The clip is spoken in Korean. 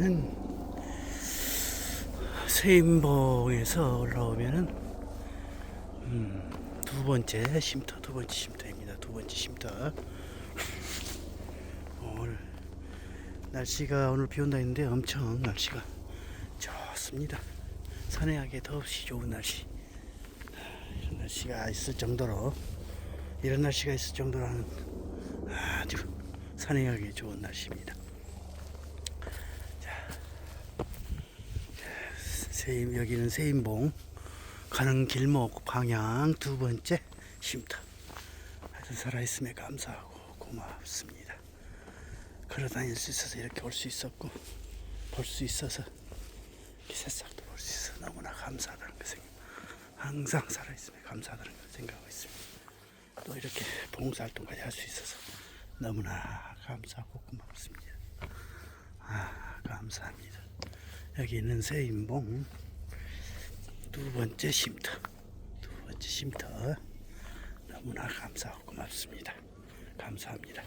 여기는 세인봉에서 올라오면은 음, 두 번째 쉼터 두 번째 쉼터입니다. 두 번째 쉼터. 오늘 날씨가 오늘 비 온다 했는데 엄청 날씨가 좋습니다. 산행하기 더없이 좋은 날씨. 이런 날씨가 있을 정도로 이런 날씨가 있을 정도로는 아주 산행하기 좋은 날씨입니다. 세임 여기는 세임봉 가는 길목 방향 두 번째 쉼터. 하여튼 살아있음에 감사하고 고맙습니다. 걸어 다닐 수 있어서 이렇게 올 수 있었고 볼 수 있어서 이 새싹도 볼 수 있어 너무나 감사하다는 그 생각. 항상 살아있음에 감사하다는 걸 생각하고 있습니다. 또 이렇게 봉사활동까지 할 수 있어서 너무나 감사하고 고맙습니다. 아 감사합니다. 여기 있는 세인봉 두 번째 쉼터 두 번째 쉼터 너무나 감사하고 고맙습니다. 감사합니다.